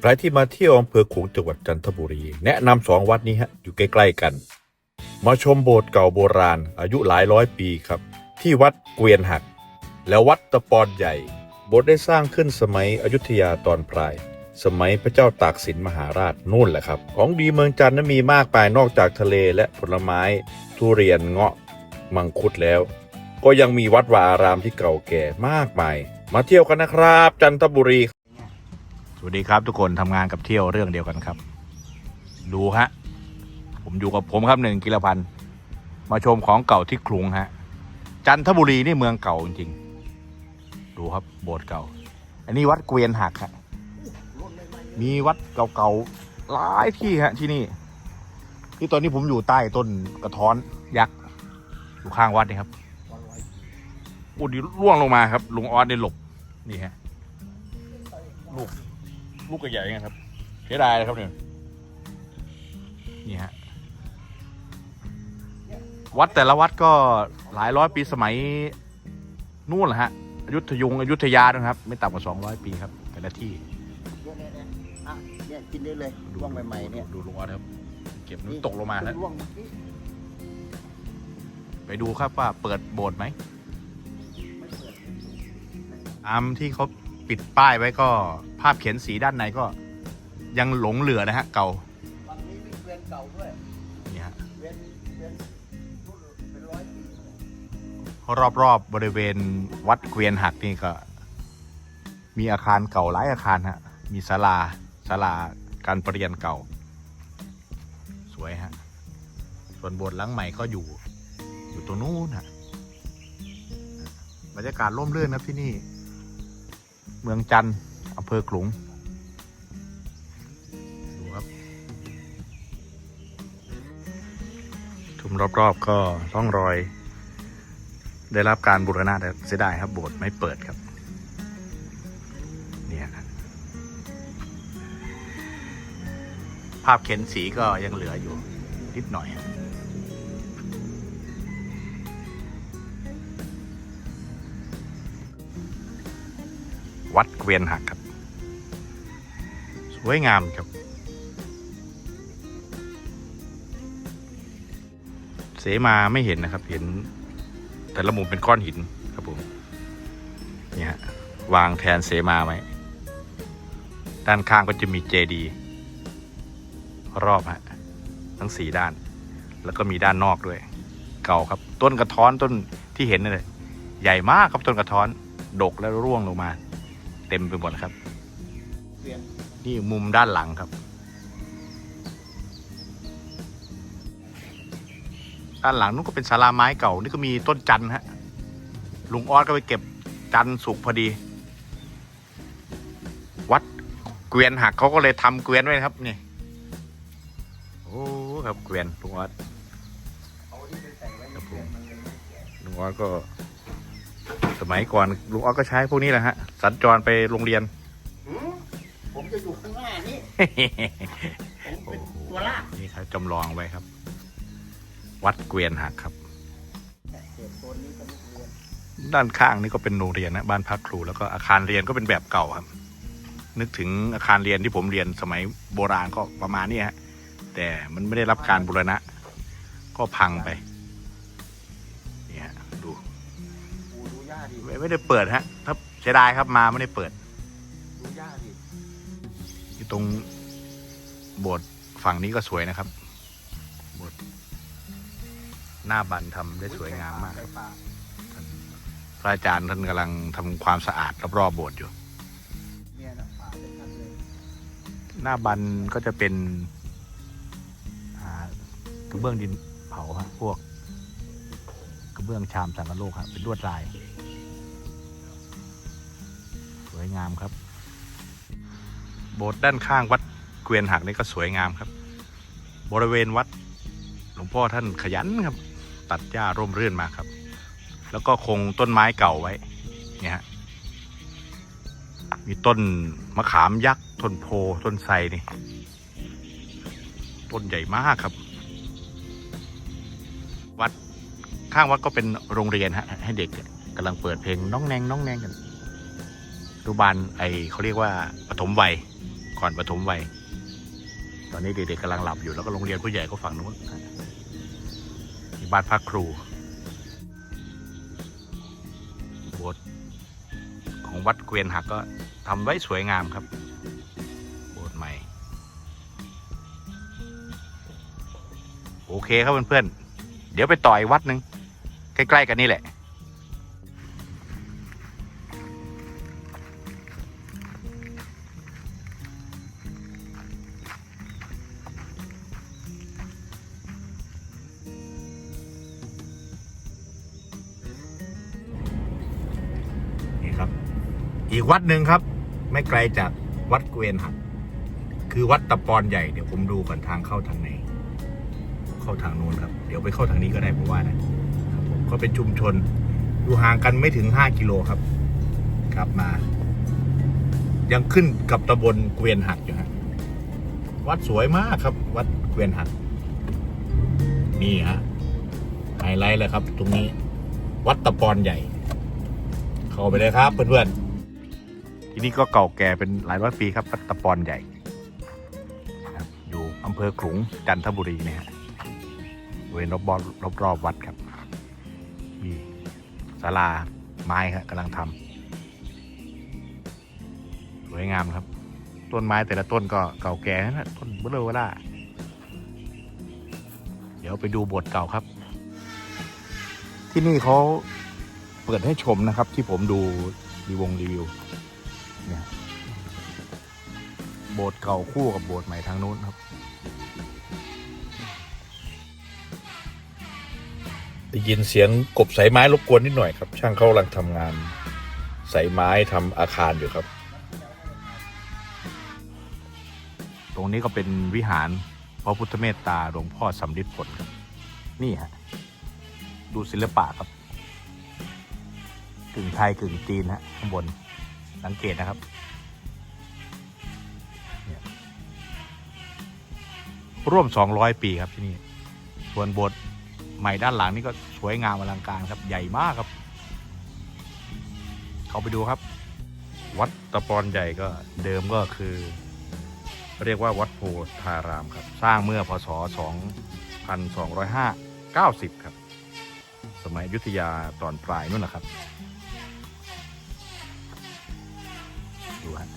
ใครที่มาเที่ยวอำเภอขลุงจังหวัดจันทบุรี แนะนำสองวัดนี้ฮะอยู่ใกล้ๆกัน มาชมโบสถ์เก่าโบราณ อายุหลายร้อยปีครับ ที่วัดเกวียนหัก และวัดตะปอนใหญ่ โบสถ์ได้สร้างขึ้นสมัยอยุธยาตอนปลาย สมัยพระเจ้าตากสินมหาราชนู่นแหละครับ ของดีเมืองจันทร์นั้นมีมากมายนอกจากทะเลและผลไม้ ทุเรียนเงาะมังคุดแล้ว ก็ยังมีวัดวาอารามที่เก่าแก่มากมาย มาเที่ยวกันนะครับ จันทบุรี สวัสดีครับทุกคนทำงานกับเที่ยวเรื่องเดียวกันครับ ดูฮะ ผมอยู่กับผมครับหนึ่งกิรพันธ์มาชมของเก่าที่ขลุงฮะ จันทบุรีนี่เมืองเก่าจริงๆ ดูครับโบสถ์เก่า อันนี้วัดเกวียนหักฮะมีวัดเก่าๆหลายที่ฮะที่นี่ ที่ตอนนี้ผมอยู่ใต้ต้นกระท้อนยักษ์อยู่ข้างวัดนี่ครับอุดร่วงลงมาครับลุงออสได้หลบนี่ฮะลูก ลูกก็ใหญ่ไงครับเสียดายเลยครับเนี่ยนี่ฮะวัดแต่ละวัดก็หลายร้อยปีสมัยนู่นแหละฮะอยุธยงอยุธยานะครับ ไม่ต่ำกว่าสองร้อยปีครับ แต่ละที่เนี่ยเนี่ยเนี่ยอะเนี่ยกินได้เลยร่วงใหม่ๆเนี่ยดูลุงออสครับ เก็บน้ำตกลงมาแล้วร่วงเมื่อกี้ไปดูครับว่าเปิดโบสถ์ไหมไม่เปิดตามที่เขา ปิดป้ายไว้ก็ภาพเขียนสีด้านในก็ยังหลงเหลือนะฮะ เก่าฝั่งนี้มีเกวียนเก่าด้วยนี่ฮะเกวียนเกวียนรุ่นเป็นร้อยปีเลยรอบๆบบริเวณวัดเกวียนหักนี่ก็ มีอาคารเก่าหลายอาคารฮะ มีศาลาศาลาการประเรียนเก่า สวยฮะ ส่วนโบสถ์หลังใหม่ก็อยู่ อยู่ตรงนู้นฮะบรรยากาศร่มรื่นนะครับที่นี่ เมืองจันทร์อำเภอขลุงดูครับชุมรอบๆก็ร่องรอย ได้รับการบูรณะแต่เสียดายครับโบสถ์ไม่เปิดครับเนี่ยครับภาพเข็นสีก็ยังเหลืออยู่นิดหน่อย วัดเกวียนหักครับ สวยงามครับ เสมาไม่เห็นนะครับ เห็น แต่ละมุมเป็นก้อนหินครับผมเนี่ยฮะวางแทนเสมาไว้ด้านข้างก็จะมีเจดีรอบฮะทั้งสี่ด้าน แล้วก็มีด้านนอกด้วย เก่าครับ ต้นกระท้อนต้นที่เห็นนี่เลยใหญ่มากครับต้นกระท้อน ดกแล้วร่วงลงมา เต็มไปหมดครับเกวียนนี่มุมด้านหลังครับ ด้านหลังนู้นก็เป็นศาลาไม้เก่า นี่ก็มีต้นจันทร์ฮะ ลุงออสก็ไปเก็บจันทร์สุกพอดี วัดเกวียนหักเขาก็เลยทำเกวียนไว้นะครับนี่ โอ้ครับเกวียนลุงออสเอาที่ไปใส่ไว้ในครับผมเกวียนมันเลยไม่แก่ลุงออสก็ สมัยก่อนลุงออสก็ใช้พวกนี้แหละฮะ สัญจรไปโรงเรียน หืมผมจะอยู่ข้างหน้านี่ ผมเป็นตัวลากนี่ครับจำลองไว้ครับ วัดเกวียนหักครับแต่เศษโซนนี้ก็ไม่เกวียนด้านข้างนี่ก็เป็นโรงเรียนนะบ้านพักครูแล้วก็อาคารเรียนก็เป็นแบบเก่าครับ นึกถึงอาคารเรียนที่ผมเรียนสมัยโบราณก็ประมาณนี้ฮะแต่มันไม่ได้รับการบูรณะ ก็พังไป ดิไม่ไม่ได้เปิดฮะถ้าเสียดายครับมาไม่ได้เปิดดูหญ้าดิที่ตรงโบสถ์ฝั่งนี้ก็สวยนะครับโบสถ์หน้าบันทำได้สวยงามมากพระอาจารย์ท่านกำลังทำความสะอาดรอบๆโบสถ์อยู่ หน้าบันก็จะเป็นกระเบื้องดินเผาฮะพวก กระเบื้องชามสังกะโลกฮะเป็นลวดลาย วยงามครับ โบสถ์ด้านข้างวัดเกวียนหักนี่ก็สวยงามครับ บริเวณวัดหลวงพ่อท่านขยันครับ ตัดหญ้าร่มรื่นมาครับ แล้วก็คงต้นไม้เก่าไว้เนี่ยฮะมีต้นมะขามยักษ์ต้นโพต้นไทรนี่ต้นใหญ่มากครับ วัดข้างวัดก็เป็นโรงเรียนฮะให้เด็กกำลังเปิดเพลงน้องแนงน้องแนงกัน นุบาลไอเขาเรียกว่าปฐมวัยก่อนปฐมวัยตอนนี้เด็กๆกำลังหลับอยู่แล้วก็โรงเรียนผู้ใหญ่ก็ฝั่งนู้นมีบ้านพักครูโบสถ์ของวัดเกวียนหักก็ทำไว้สวยงามครับโบสถ์ใหม่ โอเคครับเพื่อนๆเดี๋ยวไปต่อยวัดหนึ่งใกล้ ๆ กันนี่แหละ อีกวัดหนึ่งครับ ไม่ไกลจากวัดเกวียนหักคือวัดตะปอนใหญ่เดี๋ยวผมดูก่อนทางเข้าทางไหนเข้าทางนู้นครับ เดี๋ยวไปเข้าทางนี้ก็ได้ผมว่านะครับผมก็เป็นชุมชนอยู่ห่างกันไม่ถึง5กิโลครับ กลับมา ยังขึ้นกับตำบลเกวียนหักอยู่ฮะวัดสวยมากครับ วัดเกวียนหักนี่ฮะไฮไลท์เลยครับ ตรงนี้ วัดตะปอนใหญ่ เข้าไปเลยครับเพื่อนๆ ที่นี่ก็เก่าแก่เป็นหลายร้อยปีครับวัดตะปอนใหญ่ครับอยู่อำเภอขลุงจันทบุรีเนี่ยฮะบริเวณรอบรอบรอบๆวัดครับ มีศาลาไม้ครับกำลังทำสวยงามครับ ต้นไม้แต่ละต้นก็เก่าแก่นะต้นเบลเวล่าเดี๋ยวไปดูโบสถ์เก่าครับ ที่นี่เขาเปิดให้ชมนะครับที่ผมดูรีวงรีวิว เนี่ยโบสถ์เก่าคู่กับโบสถ์ใหม่ทางนู้นครับได้ยินเสียงกบสายไม้รบกวนนิดหน่อยครับ ช่างเขากำลังทำงานสายไม้ทำอาคารอยู่ครับ ตรงนี้ก็เป็นวิหารพระพุทธเมตตาหลวงพ่อสำริดผลครับ นี่ฮะ ดูศิลปะครับกึ่งไทยกึ่งจีนฮะข้างบน สังเกตนะครับเนี่ยร่วม 200 ปีครับที่นี่ ส่วนโบสถ์ใหม่ด้านหลังนี่ก็สวยงามอลังการครับ ใหญ่มากครับ เข้าไปดูครับ วัดตะปอนใหญ่ก็เดิมก็คือ เรียกว่าวัดโพธารามครับ สร้างเมื่อพศ 2205 90 ครับ สมัยยุทธยาตอนปลายนู่นนะครับ ดูฮะ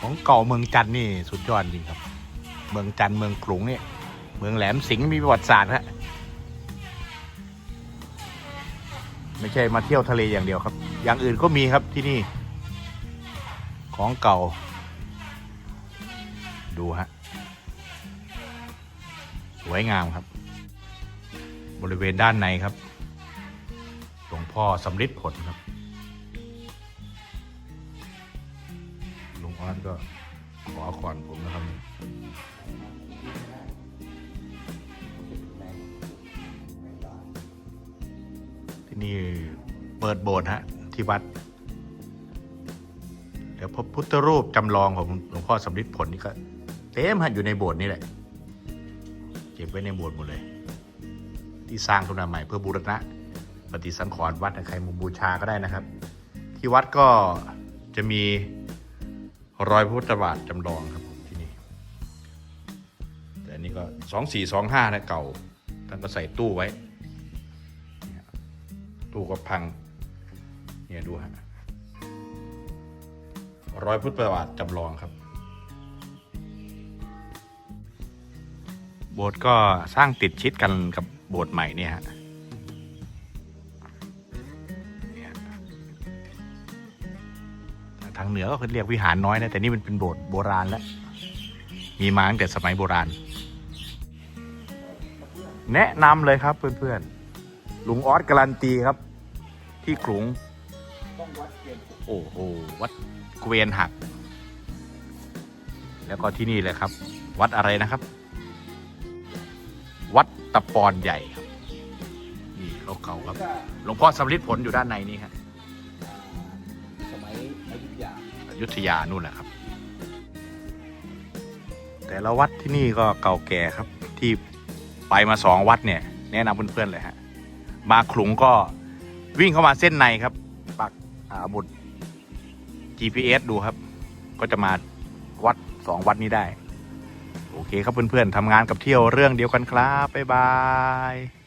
ของเก่าเมืองจันนี่สุดยอดจริงครับ เมืองจันเมืองขลุงเนี่ยเมืองแหลมสิงห์มีประวัติศาสตร์ฮะไม่ใช่มาเที่ยวทะเลอย่างเดียวครับ อย่างอื่นก็มีครับที่นี่ ของเก่า ดูฮะสวยงามครับ บริเวณด้านในครับ พ่อสำริดผลครับหลวงพ่อก็ขอขอนผมนะครับที่นี่เปิดโบสถ์ฮะที่วัด เดี๋ยวพระพุทธรูปจำลองของหลวงพ่อสำริดผลนี่ก็เต็มฮะอยู่ในโบสถ์นี่แหละ เก็บไว้ในโบสถ์หมดเลย ที่สร้างขึ้นมาใหม่เพื่อบูรณะ ปฏิสังขรณ์วัดนะใครมาบูชาก็ได้นะครับ ที่วัดก็จะมีรอยพระพุทธบาทจำลองครับผมที่นี่แต่อันนี้ก็สองสี่สองห้านะเก่าท่านก็ใส่ตู้ไว้ ตู้ก็พังเนี่ยดูฮะรอยพุทธบาทจำลองครับ โบสถ์ก็สร้างติดชิดกันกับโบสถ์ใหม่เนี่ยฮะ ทางเหนือก็เรียกวิหารน้อยนะแต่นี่มันเป็นโบสถ์โบราณแล้ว มีมาตั้งแต่สมัยโบราณ แนะนำเลยครับเพื่อนๆลุงออสการันตีครับ ที่ขลุงโอ้โหวัดเกวียนหัก แล้วก็ที่นี่เลยครับ วัดอะไรนะครับ วัดตะปอนใหญ่ครับนี่เขาเก่าครับหลวงพ่อสำริดผลอยู่ด้านในนี่ครับ ยุธยานู่นแหละครับ แต่ละวัดที่นี่ก็เก่าแก่ครับที่ไปมาสองวัดเนี่ยแนะนำเพื่อนๆเลยฮะมาขลุงก็วิ่งเข้ามาเส้นในครับ ปักอาบุตร GPS ดูครับ ก็จะมาวัดสองวัดนี้ได้ โอเคครับเพื่อนๆทำงานกับเที่ยวเรื่องเดียวกันครับ บ๊ายบาย